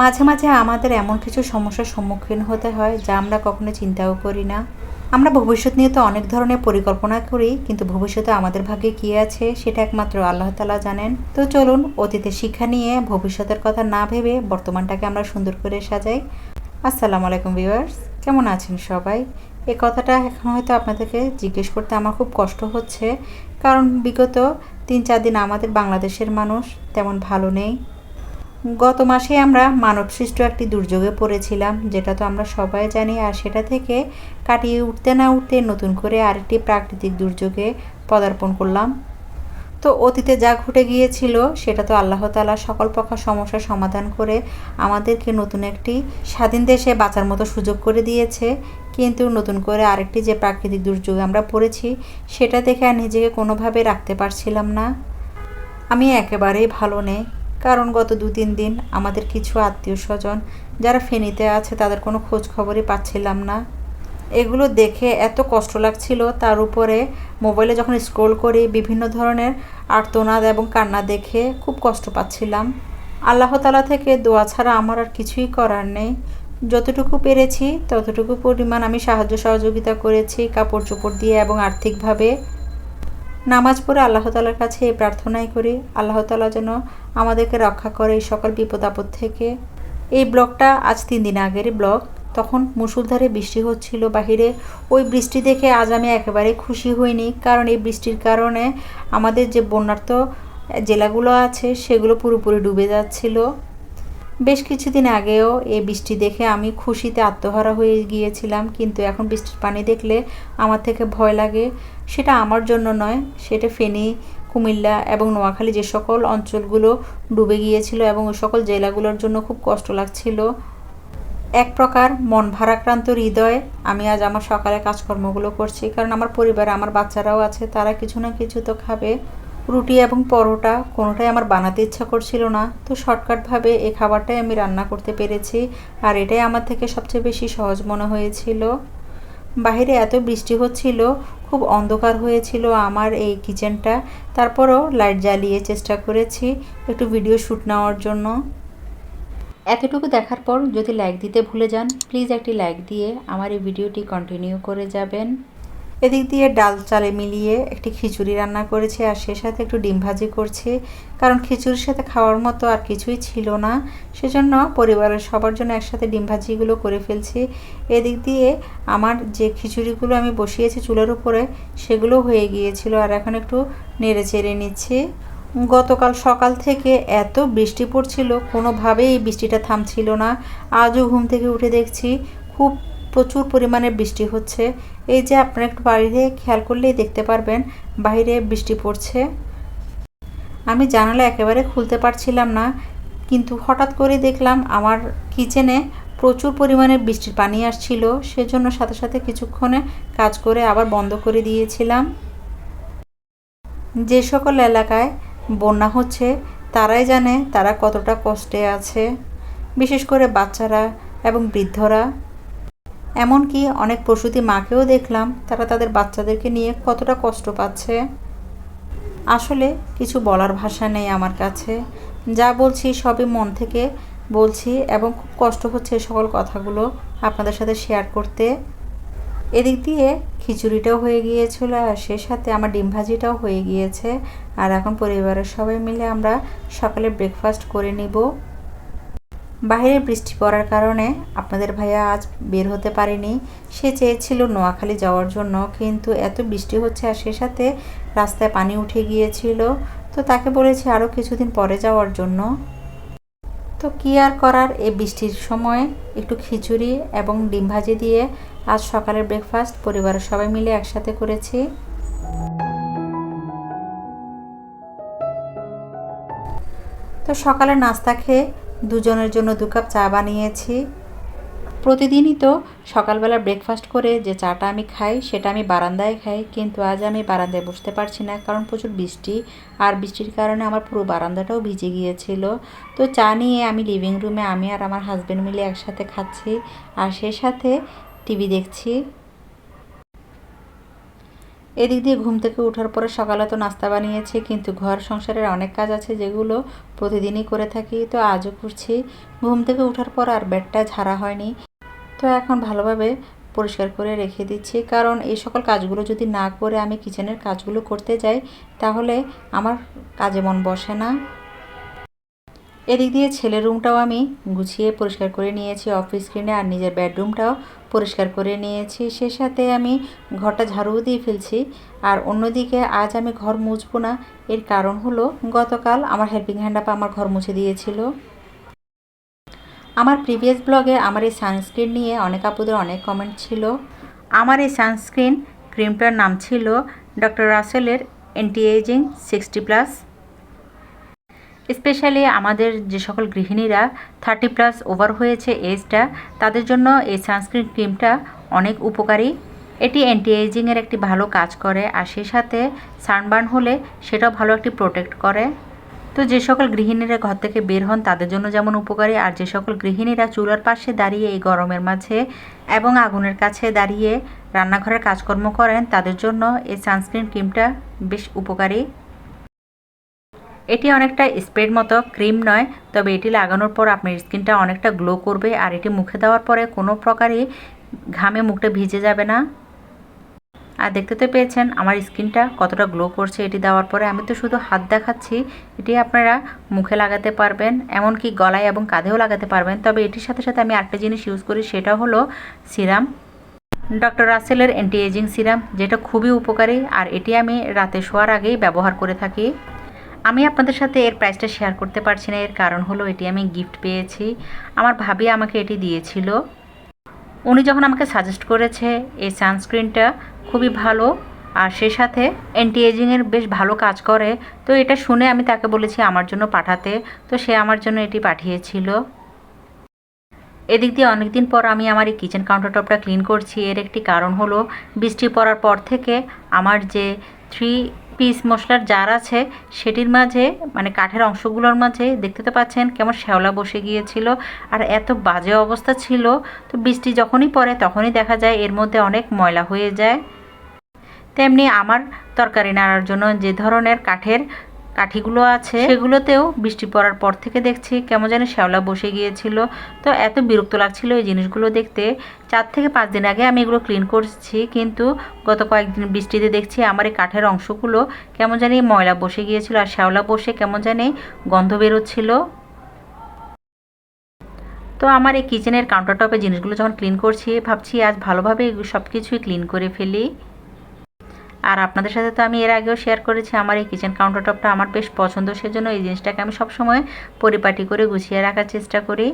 মাঝে মাঝে আমাদের এমন কিছু সমস্যার সম্মুখীন হতে হয় যা আমরা কখনো চিন্তাও করি না। আমরা ভবিষ্যৎ নিয়ে তো অনেক ধরনের পরিকল্পনা করি, কিন্তু ভবিষ্যতে আমাদের ভাগ্যে কী আছে সেটা একমাত্র আল্লাহ তালা জানেন। তো চলুন অতীতের শিক্ষা নিয়ে ভবিষ্যতের কথা না ভেবে বর্তমানটাকে আমরা সুন্দর করে সাজাই। আসসালামু আলাইকুম ভিউয়ার্স, কেমন আছেন সবাই? এ কথাটা এখন হয়তো আপনাদেরকে জিজ্ঞেস করতে আমার খুব কষ্ট হচ্ছে, কারণ বিগত তিন চার দিন আমাদের বাংলাদেশের মানুষ তেমন ভালো নেই। গত মাসে আমরা মানবসৃষ্ট একটি দুর্যোগে পড়েছিলাম, যেটা তো আমরা সবাই জানি, আর সেটা থেকে কাটিয়ে উঠতে না উঠতে নতুন করে আরেকটি প্রাকৃতিক দুর্যোগে পদার্পণ করলাম। তো অতীতে যা ঘটে গিয়েছিল, সেটা তো আল্লাহ তালা সকল প্রকার সমস্যার সমাধান করে আমাদেরকে নতুন একটি স্বাধীন দেশে বাঁচার মতো সুযোগ করে দিয়েছে। কিন্তু নতুন করে আরেকটি যে প্রাকৃতিক দুর্যোগে আমরা পড়েছি, সেটা দেখে আর নিজেকে কোনোভাবে রাখতে পারছিলাম না। আমি একেবারেই ভালো নেই। কারণ গত দু তিন দিন আমাদের কিছু আত্মীয় স্বজন যারা ফেনীতে আছে তাদের কোনো খোঁজ খবরই পাচ্ছিলাম না। এগুলো দেখে এত কষ্ট লাগছিল, তার উপরে মোবাইলে যখন স্ক্রোল করি বিভিন্ন ধরনের আর্তনাদ এবং কান্না দেখে খুব কষ্ট পাচ্ছিলাম। আল্লাহ তালা থেকে দোয়া ছাড়া আমার আর কিছুই করার নেই। যতটুকু পেরেছি ততটুকু পরিমাণ আমি সাহায্য সহযোগিতা করেছি, কাপড় চোপড় দিয়ে এবং আর্থিকভাবে। নামাজ পড়ে আল্লাহ তালার কাছে এই প্রার্থনাই করি। আল্লাহ তালা যেন আমাদেরকে রক্ষা করে এই সকল বিপদ আপদ থেকে। এই ব্লগটা আজ তিন দিন আগের ব্লগ তখন মুসুলধারে বৃষ্টি হচ্ছিল বাহিরে। ওই বৃষ্টি দেখে আজ আমি একেবারে খুশি হইনি। কারণ এই বৃষ্টির কারণে আমাদের যে বন্যার্থ জেলাগুলো আছে, সেগুলো পুরোপুরি ডুবে যাচ্ছিল। বেশ কিছুদিন আগেও এই বৃষ্টি দেখে আমি খুশিতে আত্মহারা হয়ে গিয়েছিলাম। কিন্তু এখন বৃষ্টির পানি দেখলে আমার থেকে ভয় লাগে। সেটা আমার জন্য নয়, সেটা ফেনী, কুমিল্লা এবং নোয়াখালী যে সকল অঞ্চলগুলো ডুবে গিয়েছিল এবং ওই সকল জেলাগুলোর জন্য খুব কষ্ট লাগছিল। এক প্রকার মন ভারাক্রান্ত হৃদয়ে, আমি আজ আমার সকালে কাজকর্মগুলো করছি। কারণ আমার পরিবারে, আমার বাচ্চারাও আছে, তারা কিছু না কিছু তো খাবে। রুটি এবং পরোটা কোনোটাই আমার বানাতে ইচ্ছা করছিল না। তো শর্টকাটভাবে এই খাবারটাই আমি রান্না করতে পেরেছি, আর এটাই আমার থেকে সবচেয়ে বেশি সহজ মনে হয়েছিল। বাহিরে এত বৃষ্টি হচ্ছিল, খুব অন্ধকার হয়েছিল আমার এই কিচেনটা। তারপরও লাইট জ্বালিয়ে চেষ্টা করেছি একটু ভিডিও শ্যুট নেওয়ার জন্য। এতটুকু দেখার পর যদি লাইক দিতে ভুলে যান, প্লিজ একটি লাইক দিয়ে আমার এই ভিডিওটি কন্টিনিউ করে যাবেন। এদিক দিয়ে ডাল চালে মিলিয়ে একটি খিচুড়ি রান্না করেছি আর সে সাথে একটু ডিম ভাজি করছি। কারণ খিচুড়ির সাথে খাওয়ার মতো আর কিছুই ছিল না। সেজন্য পরিবারের সবার জন্য একসাথে ডিম ভাজিগুলো করে ফেলছি। এদিক দিয়ে আমার যে খিচুড়িগুলো আমি বসিয়েছি চুলের উপরে, সেগুলো হয়ে গিয়েছিল আর এখন একটু নেড়ে চেড়ে নিচ্ছি। গতকাল সকাল থেকে এত বৃষ্টি পড়ছিল, কোনোভাবেই বৃষ্টিটা থামছিল না। আজও ঘুম থেকে উঠে দেখছি খুব প্রচুর পরিমাণে বৃষ্টি হচ্ছে। এই যে আপনারা একটু বাইরে খেয়াল করলেই দেখতে পারবেন, বাইরে বৃষ্টি পড়ছে। আমি জানালা একেবারে খুলতে পারছিলাম না, কিন্তু হঠাৎ করে দেখলাম আমার কিচেনে প্রচুর পরিমাণে বৃষ্টির পানি আসছিল, সেজন্য সাথে সাথে কিছুক্ষণে কাজ করে আবার বন্ধ করে দিয়েছিলাম। যে সকল এলাকায় বন্যা হচ্ছে, তারাই জানে তারা কতটা কষ্টে আছে। বিশেষ করে বাচ্চারা এবং বৃদ্ধরা। এমনকি অনেক প্রসূতি মাকেও দেখলাম, তারা তাদের বাচ্চাদেরকে নিয়ে কতটা কষ্ট পাচ্ছে। আসলে কিছু বলার ভাষা নেই আমার কাছে। যা বলছি সবই মন থেকে বলছি এবং খুব কষ্ট হচ্ছে সকল কথাগুলো আপনাদের সাথে শেয়ার করতে। এদিক দিয়ে খিচুড়িটাও হয়ে গিয়েছিল আর সে সাথে আমার ডিম ভাজিটাও হয়ে গিয়েছে। আর এখন পরিবারের সবাই মিলে আমরা সকালে ব্রেকফাস্ট করে নিব। বাইরে বৃষ্টি পড়ার কারণে আপনাদের ভাইয়া আজ বের হতে পারেনি। সে চেয়েছিল নোয়াখালী যাওয়ার জন্য, কিন্তু এত বৃষ্টি হচ্ছে আর সে সাথে রাস্তায় পানি উঠে গিয়েছিল, তো তাকে বলেছি আরও কিছুদিন পরে যাওয়ার জন্য। তো কী আর করার এই বৃষ্টির সময় একটু খিচুড়ি এবং ডিম ভাজি দিয়ে আজ সকালের ব্রেকফাস্ট পরিবারের সবাই মিলে একসাথে করেছি। তো সকালে নাস্তা খেয়ে দুজনের জন্য দু কাপ চা বানিয়েছি। প্রতিদিনই তো সকালবেলা ব্রেকফাস্ট করে যে চাটা আমি খাই, সেটা আমি বারান্দায় খাই, কিন্তু আজ আমি বারান্দায় বসতে পারছি না, কারণ প্রচুর বৃষ্টি, আর বৃষ্টির কারণে আমার পুরো বারান্দাটাও ভিজে গিয়েছিল। তো চা নিয়ে আমি লিভিং রুমে আমি আর আমার হাজব্যান্ড মিলে একসাথে খাচ্ছি, আর সে সাথে টিভি দেখছি। এদিক দিয়ে ঘুম থেকে ওঠার পরে সকালে তো নাস্তা বানিয়েছি, কিন্তু ঘর সংসারের অনেক কাজ আছে যেগুলো প্রতিদিনই করে থাকি, তো আজও করছি। ঘুম থেকে ওঠার পর আর বেডটা ঝাড়া হয়নি। তো এখন ভালোভাবে পরিষ্কার করে রেখে দিচ্ছি, কারণ এই সকল কাজগুলো যদি না করে আমি কিচেনের কাজগুলো করতে যাই, তাহলে আমার কাজে মন বসে না। এদিক দিয়ে ছেলের রুমটাও আমি গুছিয়ে পরিষ্কার করে নিয়েছি, অফিস স্ক্রিনে আর নিজের বেডরুমটাও পরিষ্কার করে নিয়েছি। সে সাথে আমি ঘরটা ঝাড়ু দিয়ে ফেলছি। আর অন্যদিকে আজ আমি ঘর মুছবো না। এর কারণ হলো গতকাল আমার হেল্পিং হ্যান্ড আপা আমার ঘর মুছে দিয়েছিল। আমার প্রিভিয়াস ব্লগে আমার এই সানস্ক্রিন নিয়ে অনেক আপুদের অনেক কমেন্ট ছিল। আমার এই সানস্ক্রিন ক্রিমটার নাম ছিল ডক্টর রাসেলের anti aging sixty plus specially আমাদের যে সকল গৃহিণীরা থার্টি প্লাস ওভার হয়েছে এজটা তাদের জন্য এই সানস্ক্রিন ক্রিমটা অনেক উপকারী। এটি অ্যান্টি এজিংয়ের একটি ভালো কাজ করে, আর সেই সাথে সানবার্ন হলে সেটাও ভালো একটি প্রোটেক্ট করে। তো যে সকল গৃহিণীরা ঘর থেকে বের হন, তাদের জন্য যেমন উপকারী, আর যে সকল গৃহিণীরা চুলার পাশে দাঁড়িয়ে এই গরমের মাঝে এবং আগুনের কাছে দাঁড়িয়ে রান্নাঘরের কাজকর্ম করেন, তাদের জন্য এই সানস্ক্রিন ক্রিমটা বেশ উপকারী। এটি অনেকটা স্প্রেড মতো ক্রিম নয়, তবে এটি লাগানোর পর আপনার স্কিনটা অনেকটা গ্লো করবে আর এটি মুখে দেওয়ার পরে কোনো প্রকারই ঘামে মুখটা ভিজে যাবে না। আর দেখতে তো পেয়েছেন আমার স্কিনটা কতটা গ্লো করছে এটি দেওয়ার পরে। আমি তো শুধু হাত দেখাচ্ছি, এটি আপনারা মুখে লাগাতে পারবেন, এমনকি গলায় এবং কাঁধেও লাগাতে পারবেন। তবে এটির সাথে সাথে আমি একটা জিনিস ইউজ করি, সেটা হলো সিরাম। ডক্টর রাসেলের অ্যান্টি এজিং সিরাম, যেটা খুবই উপকারী, আর এটি আমি রাতে শোয়ার আগেই ব্যবহার করে থাকি। আমি আপনাদের সাথে এর প্রাইসটা শেয়ার করতে পারছি না। এর কারণ হলো এটি আমি গিফট পেয়েছি। আমার ভাবি আমাকে এটি দিয়েছিল। উনি যখন আমাকে সাজেস্ট করেছে, এই সানস্ক্রিনটা খুবই ভালো আর সে সাথে অ্যান্টি এজিংয়ের বেশ ভালো কাজ করে। তো এটা শুনে আমি তাকে বলেছি আমার জন্য পাঠাতে। তো সে আমার জন্য এটি পাঠিয়েছিল। এদিক দিয়ে অনেকদিন পর আমি আমার এই কিচেন কাউন্টার টপটা ক্লিন করছি। এর একটি কারণ হলো, বৃষ্টি পড়ার পর থেকে আমার যে থ্রি পিস মশলার জার আছে, সেটির মাঝে মানে কাঠের অংশগুলোর মাঝে দেখতে তো পাচ্ছেন কেমন শ্যাওলা বসে গিয়েছিল আর এত বাজে অবস্থা ছিল। তো বৃষ্টি যখনই পড়ে তখনই দেখা যায় এর মধ্যে অনেক ময়লা হয়ে যায়। তেমনি আমার তরকারি নাড়ার জন্য যে ধরনের কাঠের কাঠিগুলো আছে। সেগুলোতেও বৃষ্টি পড়ার পর থেকে দেখছি কেমন যেন শ্যাওলা বসে গিয়েছিল। তো এত বিরক্ত লাগছিল এই জিনিসগুলো দেখতে। চার থেকে পাঁচ দিন আগে আমি এগুলো ক্লিন করছি, কিন্তু গত কয়েকদিন বৃষ্টিতে দেখছি আমার এই কাঠের অংশগুলো কেমন জানি ময়লা বসে গিয়েছিল আর শ্যাওলা বসে কেমন জানি গন্ধ বেরোচ্ছিল। তো আমার এই কিচেনের কাউন্টার টপে জিনিসগুলো যখন ক্লিন করছি, ভাবছি আজ ভালোভাবে সব কিছুই ক্লিন করে ফেলি। আর আপনাদের সাথে তো আমি এর আগেও শেয়ার করেছি, আমার এই কিচেন কাউন্টার টপটা আমার বেশ পছন্দ, সেজন্য এই জিনিসটাকে আমি সবসময় পরিপাটি করে গুছিয়ে রাখার চেষ্টা করি।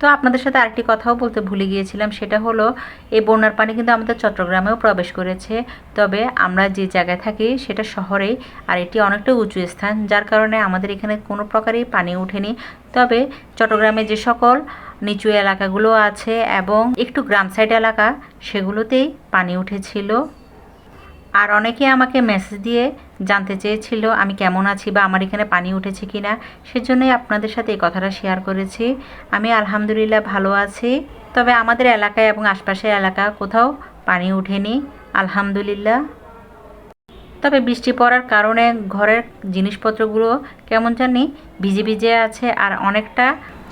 তো আপনাদের সাথে আরেকটি কথাও বলতে ভুলে গিয়েছিলাম, সেটা হলো, এই বন্যার পানি কিন্তু আমাদের চট্টগ্রামেও প্রবেশ করেছে। তবে আমরা যে জায়গায় থাকি, সেটা শহরেই, আর এটি অনেকটা উঁচু স্থান, যার কারণে আমাদের এখানে কোনো প্রকারই পানি ওঠেনি তবে চট্টগ্রামে যে সকল নিচু এলাকাগুলো আছে এবং একটু গ্রাম সাইড এলাকা, সেগুলোতেই পানি উঠেছিল। আর অনেকে আমাকে মেসেজ দিয়ে জানতে চেয়েছিল, আমি কেমন আছি বা আমার এখানে পানি উঠেছে কি না সেজন্যই আপনাদের সাথে এই কথাটা শেয়ার করেছি। আমি আলহামদুলিল্লাহ ভালো আছি। তবে আমাদের এলাকায় এবং আশপাশের এলাকা কোথাও পানি উঠেনি, আলহামদুলিল্লাহ। তবে বৃষ্টি পড়ার কারণে ঘরের জিনিসপত্রগুলো কেমন জানি ভিজে ভিজে আছে আর অনেকটা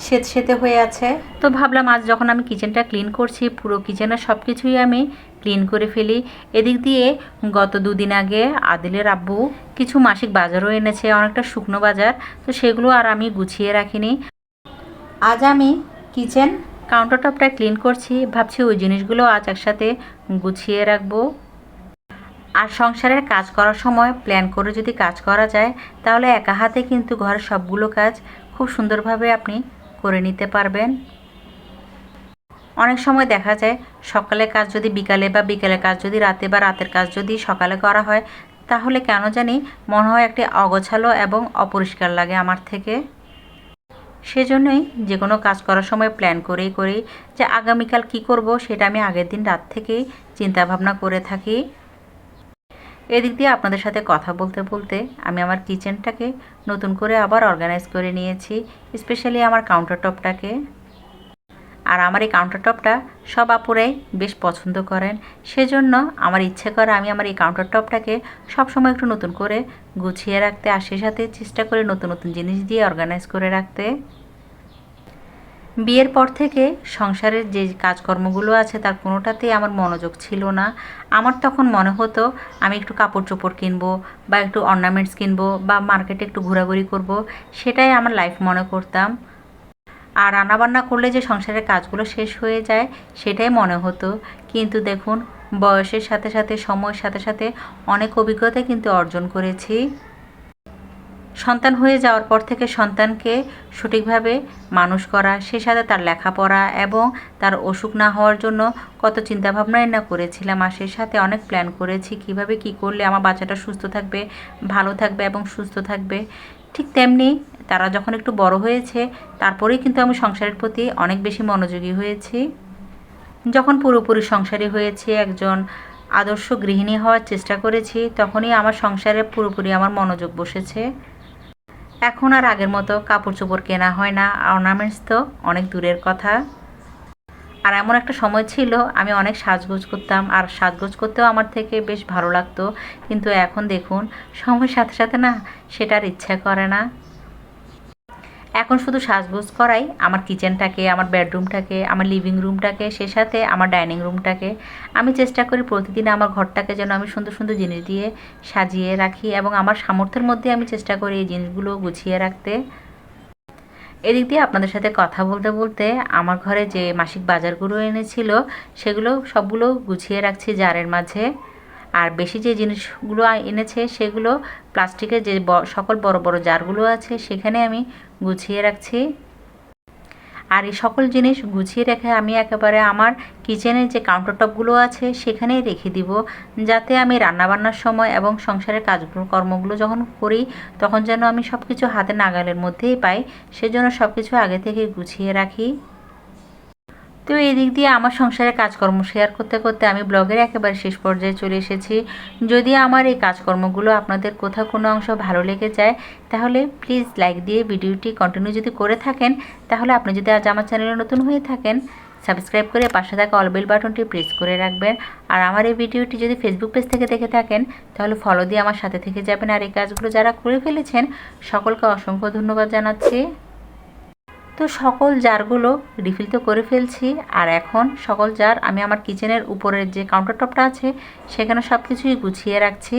সেত সেতে হয়ে আছে। তো ভাবলাম আজ যখন আমি কিচেনটা ক্লিন করছি, পুরো কিচেনের সব কিছুই আমি ক্লিন করে ফেলি। এদিক দিয়ে গত দুদিন আগে আদিলের আব্বু কিছু মাসিক বাজারও এনেছে, অনেকটা শুকনো বাজার, তো সেগুলো আর আমি গুছিয়ে রাখিনি। আজ আমি কিচেন কাউন্টার টপটা ক্লিন করছি, ভাবছি ওই জিনিসগুলো আজ একসাথে গুছিয়ে রাখব। আর সংসারের কাজ করার সময় প্ল্যান করে যদি কাজ করা যায়, তাহলে একা হাতে কিন্তু ঘরের সবগুলো কাজ খুব সুন্দরভাবে আপনি করে নিতে পারবেন। অনেক সময় দেখা যায় সকালে কাজ যদি বিকালে বা বিকালে কাজ যদি রাতে বা রাতের কাজ যদি সকালে করা হয়, তাহলে কেন জানি মনে হয় একটি অগোছালো এবং অপরিষ্কার লাগে আমার থেকে। সেজন্যই যে কোনো কাজ করার সময় প্ল্যান করেই করি যে আগামীকাল কি করব সেটা আমি আগের দিন রাত থেকেই চিন্তা ভাবনা করে থাকি। এদিক দিয়ে আপনাদের সাথে কথা বলতে বলতে আমি আমার কিচেনটাকে নতুন করে আবার অর্গানাইজ করে নিয়েছি স্পেশালি আমার কাউন্টার টপটাকে আর আমার এই কাউন্টার টপটা সব আপুরাই বেশ পছন্দ করেন। সেজন্য আমার ইচ্ছে করে আমি আমার এই কাউন্টার টপটাকে সবসময় একটু নতুন করে গুছিয়ে রাখতে আর সে সাথে চেষ্টা করে নতুন নতুন জিনিস দিয়ে অর্গানাইজ করে রাখতে। বিয়ের পর থেকে সংসারের যে কাজকর্মগুলো আছে তার কোনোটাতেই আমার মনোযোগ ছিল না। আমার তখন মনে হতো আমি একটু কাপড় চোপড় কিনবো বা একটু অর্নামেন্টস কিনবো বা মার্কেটে একটু ঘোরাঘুরি করব, সেটাই আমার লাইফ মনে করতাম। আর রান্নাবান্না করলে যে সংসারের কাজগুলো শেষ হয়ে যায়, সেটাই মনে হতো। কিন্তু দেখুন, বয়সের সাথে সাথে, সময়ের সাথে সাথে অনেক অভিজ্ঞতা কিন্তু অর্জন করেছি। সন্তান হয়ে যাওয়ার পর থেকে সন্তানকে সঠিকভাবে মানুষ করা, সে সাথে তার লেখাপড়া এবং তার অসুখ না হওয়ার জন্য কত চিন্তাভাবনাই না করেছিলাম। আর সে সাথে অনেক প্ল্যান করেছি, কীভাবে কি করলে আমার বাচ্চাটা সুস্থ থাকবে, ভালো থাকবে এবং সুস্থ থাকবে। ঠিক তেমনি তারা যখন একটু বড় হয়েছে, তারপরেই কিন্তু আমি সংসারের প্রতি অনেক বেশি মনোযোগী হয়েছি। যখন পুরোপুরি সংসারী হয়েছি, একজন আদর্শ গৃহিণী হওয়ার চেষ্টা করেছি, তখনই আমার সংসারে পুরোপুরি আমার মনোযোগ বসেছে। এখন আর আগের মতো কাপড় চোপড় কেনা হয় না অর্নামেন্টস তো অনেক দূরের কথা। আর এমন একটা সময় ছিল, আমি অনেক সাজগোজ করতাম। আর সাজগোজ করতেও আমার থেকে বেশ ভালো লাগতো। কিন্তু এখন দেখুন, সময়ের সাথে সাথে না সেটার ইচ্ছা করে না। এখন শুধু সাজগোজ করাই, আমার কিচেনটাকে, আমার বেডরুমটাকে, আমার লিভিং রুমটাকে, সে সাথে আমার ডাইনিং রুমটাকে। আমি চেষ্টা করি প্রতিদিন আমার ঘরটাকে যেন আমি সুন্দর সুন্দর জিনিস দিয়ে সাজিয়ে রাখি এবং আমার সামর্থ্যের মধ্যে আমি চেষ্টা করি এই জিনিসগুলো গুছিয়ে রাখতে। এদিক দিয়ে আপনাদের সাথে কথা বলতে বলতে আমার ঘরে যে মাসিক বাজারগুলো এনেছিল, সেগুলো সবগুলো গুছিয়ে রাখছি জারের মাঝে। আর বেশি যে জিনিসগুলো এনেছে, সেগুলো প্লাস্টিকের যে সকল বড় বড় জারগুলো আছে, সেখানে আমি গুছিয়ে রাখছি। আর এই সকল জিনিস গুছিয়ে রেখে আমি একেবারে আমার কিচেনের যে কাউন্টার টপগুলো আছে সেখানেই রেখে দিব। যাতে আমি রান্নাবান্নার সময় এবং সংসারের কাজগুলো, কর্মগুলো যখন করি, তখন যেন আমি সব কিছু হাতে নাগালের মধ্যেই পাই। সেজন্য সব কিছু আগে থেকে গুছিয়ে রাখি। তো এই দিক দিয়ে আমার সংসারের কাজকর্ম শেয়ার করতে করতে আমি ব্লগের একেবারে শেষ পর্যায়ে চলে এসেছি। যদি আমার এই কাজকর্মগুলো আপনাদের কোথাও কোনো অংশ ভালো লেগে যায়, তাহলে প্লিজ লাইক দিয়ে ভিডিওটি কন্টিনিউ যদি করে থাকেন, তাহলে আপনি যদি আজ আমার চ্যানেলে নতুন হয়ে থাকেন সাবস্ক্রাইব করে পাশে থাকা অলবেল বাটনটি প্রেস করে রাখবেন। আর আমার এই ভিডিওটি যদি ফেসবুক পেজ থেকে দেখে থাকেন, তাহলে ফলো দিয়ে আমার সাথে থেকে যাবেন। আর এই কাজগুলো যারা করে ফেলেছেন, সকলকে অসংখ্য ধন্যবাদ জানাচ্ছি। তো সকল জারগুলো রিফিল তো করে ফেলছি, আর এখন সকল জার আমি আমার কিচেনের উপরের যে কাউন্টার টপটা আছে, সেখানে সব কিছুই গুছিয়ে রাখছি।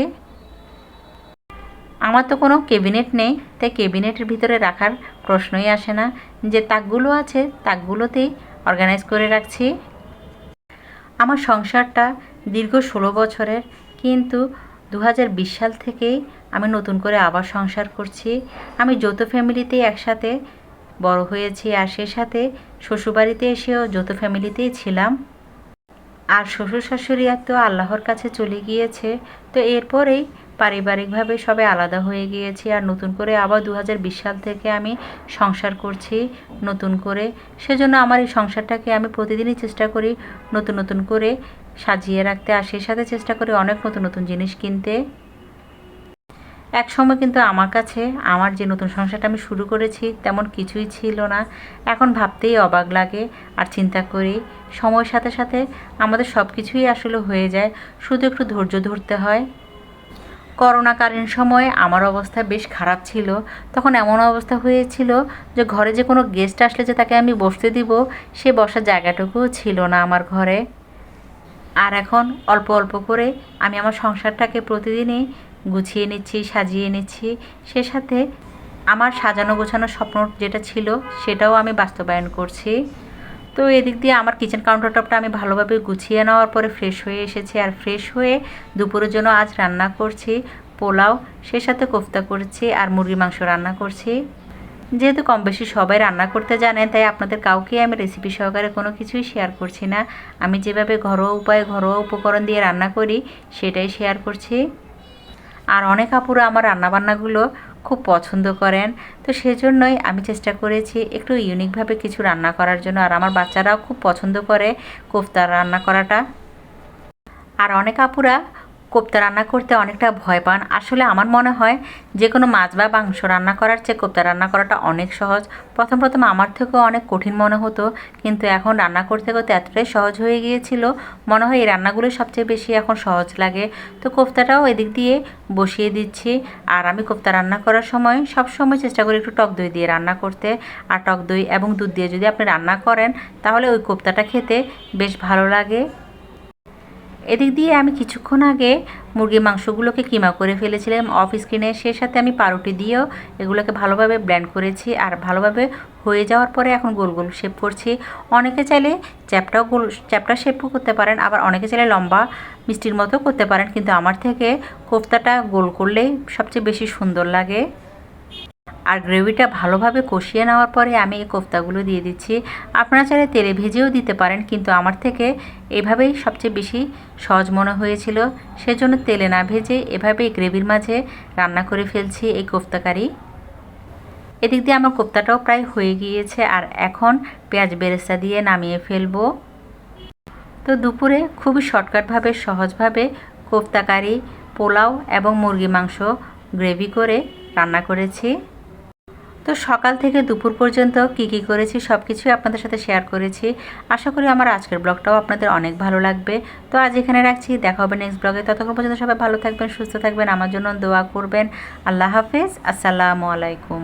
আমার তো কোনো কেবিনেট নেই, তাই কেবিনেটের ভিতরে রাখার প্রশ্নই আসে না। যে তাকগুলো আছে, তাকগুলোতেই অর্গানাইজ করে রাখছি। আমার সংসারটা দীর্ঘ ষোলো বছরের, কিন্তু দু হাজার বিশ সাল থেকেই আমি নতুন করে আবার সংসার করছি। আমি যৌথ ফ্যামিলিতেই একসাথে বড় হয়েছি আর সে সাথে শ্বশুরবাড়িতে এসেও যৌথ ফ্যামিলিতেই ছিলাম। আর শ্বশুর শাশুড়ি তো আল্লাহর কাছে চলে গিয়েছে, তো এরপরেই পারিবারিকভাবে সবাই আলাদা হয়ে গিয়েছি আর নতুন করে আবার দু হাজার বিশ সাল থেকে আমি সংসার করছি নতুন করে। সেজন্য আমার এই সংসারটাকে আমি প্রতিদিনই চেষ্টা করি নতুন নতুন করে সাজিয়ে রাখতে, আর সে সাথে চেষ্টা করি অনেক নতুন নতুন জিনিস কিনতে। এক সময় কিন্তু আমার কাছে আমার যে নতুন সংসারটা আমি শুরু করেছি তেমন কিছুই ছিল না। এখন ভাবতেই অবাক লাগে আর চিন্তা করি সময়ের সাথে সাথে আমাদের সব কিছুই আসলে হয়ে যায়। শুধু একটু ধৈর্য ধরতে হয়। করোনাকালীন সময়ে আমার অবস্থা বেশ খারাপ ছিল। তখন এমন অবস্থা হয়েছিল যে ঘরে যে কোনো গেস্ট আসলে যে তাকে আমি বসতে দিব, সে বসার জায়গাটুকুও ছিল না আমার ঘরে। আর এখন অল্প অল্প করে আমি আমার সংসারটাকে প্রতিদিনই গুছিয়ে নিচ্ছি, সাজিয়ে নিচ্ছি। সে সাথে আমার সাজানো গোছানো স্বপ্ন যেটা ছিল সেটাও আমি বাস্তবায়ন করছি। তো এদিক দিয়ে আমার কিচেন কাউন্টার টপটা আমি ভালোভাবে গুছিয়ে নেওয়ার পরে ফ্রেশ হয়ে এসেছি। আর ফ্রেশ হয়ে দুপুরের জন্য আজ রান্না করছি, পোলাও, সে সাথে কোফতা করছি আর মুরগি মাংস রান্না করছি। যেহেতু কম বেশি সবাই রান্না করতে জানেন তাই আপনাদের কাউকে আমি রেসিপি সহকারে কোনো কিছুই শেয়ার করছি না। আমি যেভাবে ঘরোয়া উপায়ে ঘরোয়া উপকরণ দিয়ে রান্না করি, সেটাই শেয়ার করছি। আর অনেক আপুরা আমার রান্নাবান্নাগুলো খুব পছন্দ করেন। তো সেজন্যই আমি চেষ্টা করেছি একটু ইউনিকভাবে কিছু রান্না করার জন্য। আর আমার বাচ্চারাও খুব পছন্দ করে কোফতার রান্না করাটা। আর অনেক আপুরা কোপ্তা রান্না করতে অনেকটা ভয় পান। আসলে আমার মনে হয় যে কোনো মাছ বা মাংস রান্না করার চেয়ে কোপ্তা রান্না করাটা অনেক সহজ। প্রথম প্রথম আমার থেকেও অনেক কঠিন মনে হতো, কিন্তু এখন রান্না করতে করতে এতটাই সহজ হয়ে গিয়েছিল, মনে হয় এই রান্নাগুলো সবচেয়ে বেশি এখন সহজ লাগে। তো কোপ্তাটাও এদিক দিয়ে বসিয়ে দিচ্ছি। আর আমি কোপ্তা রান্না করার সময় সব সময় চেষ্টা করি একটু টক দই দিয়ে রান্না করতে। আর টক দই এবং দুধ দিয়ে যদি আপনি রান্না করেন, তাহলে ওই কোপ্তাটা খেতে বেশ ভালো লাগে। এদিক দিয়ে আমি কিছুক্ষণ আগে মুরগির মাংসগুলোকে কিমা করে ফেলেছিলাম। অফ স্ক্রিনে সে সাথে আমি পাউরুটি দিয়েও এগুলোকে ভালোভাবে ব্ল্যান্ড করেছি আর ভালোভাবে হয়ে যাওয়ার পরে এখন গোল গোল শেপ করছি। অনেকে চাইলে চ্যাপটাও গোল, চ্যাপটা শেপও করতে পারেন, আবার অনেকে চাইলে লম্বা মিষ্টির মতো করতে পারেন, কিন্তু আমার থেকে কোফতাটা গোল করলেই সবচেয়ে বেশি সুন্দর লাগে। আর গ্রেভিটা ভালোভাবে কষিয়ে নেওয়ার পরে আমি এই কোফতাগুলো দিয়ে দিচ্ছি। আপনারা চাইলে তেলে ভেজেও দিতে পারেন, কিন্তু আমার থেকে এভাবেই সবচেয়ে বেশি সহজ মনে হয়েছিল। সেজন্য তেলে না ভেজে এভাবেই গ্রেভির মাঝে রান্না করে ফেলছি এই কোফতাকারি এদিক দিয়ে আমার কোফতাটাও প্রায় হয়ে গিয়েছে আর এখন পেঁয়াজ বেরেস্তা দিয়ে নামিয়ে ফেলব। তো দুপুরে খুবই শর্টকাটভাবে, সহজভাবে কোফতাকারি পোলাও এবং মুরগি মাংস গ্রেভি করে রান্না করেছি। তো সকাল থেকে দুপুর পর্যন্ত কি কি করেছি সব কিছুই আপনাদের সাথে শেয়ার করেছি। আশা করি আমার আজকের ব্লগটাও আপনাদের অনেক ভালো লাগবে। তো আজ এখানে রাখছি, দেখা হবে নেক্সট ব্লগে ততক্ষণ পর্যন্ত সবাই ভালো থাকবেন, সুস্থ থাকবেন। আমার জন্য দোয়া করবেন। আল্লাহ হাফেজ, আসসালামু আলাইকুম।